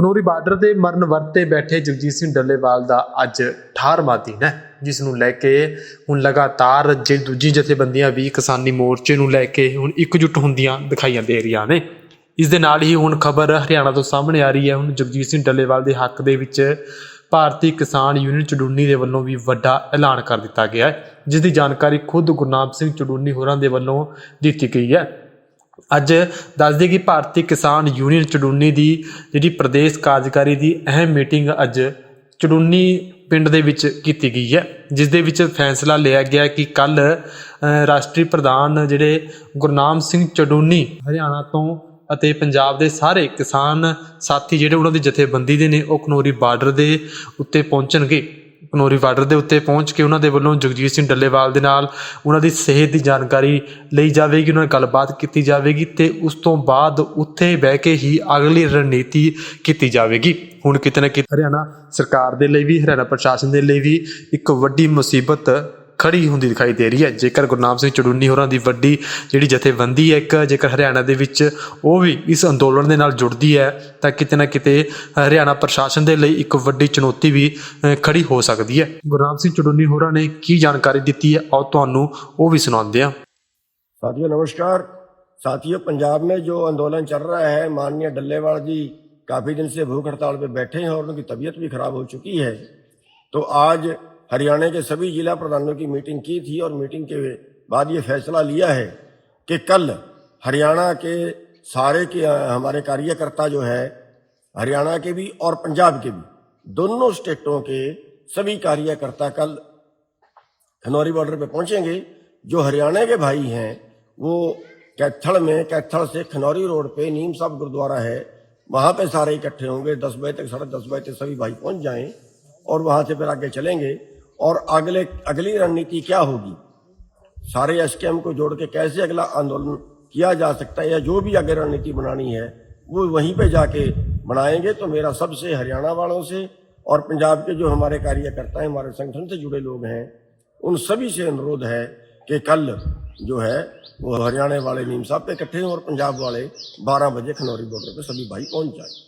Khanauri border ਦੇ ਮਰਨ ਵਰਤੇ ਬੈਠੇ ਜਗਜੀਤ ਸਿੰਘ ਡੱਲੇਵਾਲ ਦਾ ਅੱਜ 18ਵਾਂ ਦਿਨ ਹੈ, ਜਿਸ ਨੂੰ ਲੈ ਕੇ ਹੁਣ ਲਗਾਤਾਰ ਜੇ ਦੂਜੀ ਜਥੇਬੰਦੀਆਂ ਵੀ ਕਿਸਾਨੀ ਮੋਰਚੇ ਨੂੰ ਲੈ ਕੇ ਹੁਣ ਇਕਜੁੱਟ ਹੁੰਦੀਆਂ ਦਿਖਾਈਆਂ ਦੇ ਰਹੀਆਂ ਨੇ। ਇਸ ਦੇ ਨਾਲ ਹੀ ਹੁਣ ਖਬਰ ਹਰਿਆਣਾ ਤੋਂ ਸਾਹਮਣੇ ਆ ਰਹੀ ਹੈ। ਹੁਣ ਜਗਜੀਤ ਸਿੰਘ ਡੱਲੇਵਾਲ ਦੇ ਹੱਕ ਦੇ ਵਿੱਚ ਭਾਰਤੀ ਕਿਸਾਨ ਯੂਨੀਅਨ ਚੜੂਨੀ ਦੇ ਵੱਲੋਂ ਵੀ ਵੱਡਾ ਐਲਾਨ ਕਰ ਦਿੱਤਾ ਗਿਆ ਹੈ, ਜਿਸ ਦੀ ਜਾਣਕਾਰੀ ਖੁਦ ਗੁਰਨਾਮ ਸਿੰਘ ਚੜੂਨੀ ਹੋਰਾਂ ਦੇ ਵੱਲੋਂ ਦਿੱਤੀ ਗਈ ਹੈ। ਅੱਜ ਦੱਸ ਕਿ ਭਾਰਤੀ ਕਿਸਾਨ ਯੂਨੀਅਨ ਚੜੂਨੀ ਦੀ ਜਿਹੜੀ ਪ੍ਰਦੇਸ਼ ਕਾਰਜਕਾਰੀ ਦੀ ਅਹਿਮ ਮੀਟਿੰਗ ਅੱਜ ਚੜੂਨੀ ਪਿੰਡ ਦੇ ਵਿੱਚ ਕੀਤੀ ਗਈ ਹੈ, ਜਿਸ ਦੇ ਵਿੱਚ ਫੈਸਲਾ ਲਿਆ ਗਿਆ ਕਿ ਕੱਲ ਰਾਸ਼ਟਰੀ ਪ੍ਰਧਾਨ ਜਿਹੜੇ ਗੁਰਨਾਮ ਸਿੰਘ ਚੜੂਨੀ ਹਰਿਆਣਾ ਤੋਂ ਅਤੇ ਪੰਜਾਬ ਦੇ ਸਾਰੇ ਕਿਸਾਨ ਸਾਥੀ ਜਿਹੜੇ ਉਹਨਾਂ ਦੀ ਜਥੇਬੰਦੀ ਦੇ ਨੇ, ਉਹ ਖਨੌਰੀ ਬਾਰਡਰ ਦੇ ਉੱਤੇ ਪਹੁੰਚਣਗੇ। ਖਨੌਰੀ ਬਾਰਡਰ ਦੇ ਉੱਤੇ ਪਹੁੰਚ ਕੇ ਉਹਨਾਂ ਦੇ ਵੱਲੋਂ ਜਗਜੀਤ ਸਿੰਘ ਡੱਲੇਵਾਲ ਦੇ ਨਾਲ ਉਹਨਾਂ ਦੀ ਸਿਹਤ ਦੀ ਜਾਣਕਾਰੀ ਲਈ ਜਾਵੇਗੀ, ਉਹਨਾਂ ਨਾਲ ਗੱਲਬਾਤ ਕੀਤੀ ਜਾਵੇਗੀ ਤੇ ਉਸ ਤੋਂ ਬਾਅਦ ਉੱਥੇ ਬਹਿ ਕੇ ਹੀ ਅਗਲੀ ਰਣਨੀਤੀ ਕੀਤੀ ਜਾਵੇਗੀ। ਹੁਣ ਕਿਤੇ ਨਾ ਕਿਤੇ ਹਰਿਆਣਾ ਸਰਕਾਰ ਦੇ ਲਈ ਵੀ, ਹਰਿਆਣਾ ਪ੍ਰਸ਼ਾਸਨ ਦੇ ਲਈ ਵੀ ਇੱਕ ਵੱਡੀ ਮੁਸੀਬਤ ਖੜੀ ਹੁੰਦੀ ਦਿਖਾਈ ਦੇ ਰਹੀ ਹੈ ਜੇਕਰ ਗੁਰਨਾਮ ਸਿੰਘ ਚੜੂਨੀ ਹੋਰਾਂ ਦੀ ਵੱਡੀ ਜਿਹੜੀ ਜਥੇਬੰਦੀ ਹੈ ਇੱਕ ਜੇਕਰ ਹਰਿਆਣਾ ਦੇ ਵਿੱਚ ਉਹ ਵੀ ਇਸ ਅੰਦੋਲਨ ਦੇ ਨਾਲ ਜੁੜਦੀ ਹੈ ਤਾਂ ਕਿਤੇ ਨਾ ਕਿਤੇ ਹਰਿਆਣਾ ਪ੍ਰਸ਼ਾਸਨ ਦੇ ਲਈ ਇੱਕ ਵੱਡੀ ਚੁਣੌਤੀ ਵੀ ਅ, ਖੜੀ ਹੋ ਸਕਦੀ ਹੈ ਗੁਰਨਾਮ ਸਿੰਘ ਚੜੂਨੀ ਹੋਰਾਂ ਨੇ ਕੀ ਜਾਣਕਾਰੀ ਦਿੱਤੀ ਹੈ ਆਓ ਤੁਹਾਨੂੰ ਉਹ ਵੀ ਸੁਣਾਉਂਦੇ ਹਾਂ साथियों नमस्कार साथियों पंजाब में जो आंदोलन चल रहा है माननीय डल्लेवाल जी काफी दिन से भूख हड़ताल पे बैठे हैं और उनकी तबीयत भी खराब हो चुकी है तो आज हरियाणा के सभी जिला प्रधानों की मीटिंग की थी और मीटिंग के बाद ये फैसला लिया है कि कल हरियाणा के सारे के हमारे कार्यकर्ता जो है, हरियाणा के भी और पंजाब के भी, दोनों स्टेटों के सभी कार्यकर्ता कल खनौरी बॉर्डर पे पहुँचेंगे। जो हरियाणा के भाई हैं, वो कैथल में कैथल से खनौरी रोड पे नीम साहब गुरुद्वारा है, वहाँ पे सारे इकट्ठे होंगे। दस बजे तक, साढ़े दस बजे तक सभी भाई पहुँच जाएँ और वहाँ से फिर आगे चलेंगे। और अगले, अगली रणनीति क्या होगी? सारे एसकेएम को जोड़ के कैसे अगला आंदोलन किया जा सकता है या जो भी आगे रणनीति बनानी है, वो वहीं पे जाके बनाएँगे। तो मेरा सबसे हरियाणा वालों से और पंजाब के जो हमारे कार्यकर्ता हैं, हमारे संगठन से जुड़े लोग हैं, उन सभी से अनुरोध है कि कल जो है, वो हरियाणा वाले नीम साहब पे इकट्ठे हों और पंजाब वाले 12 बजे खनौरी बॉर्डर पे सभी भाई पहुँच जाए।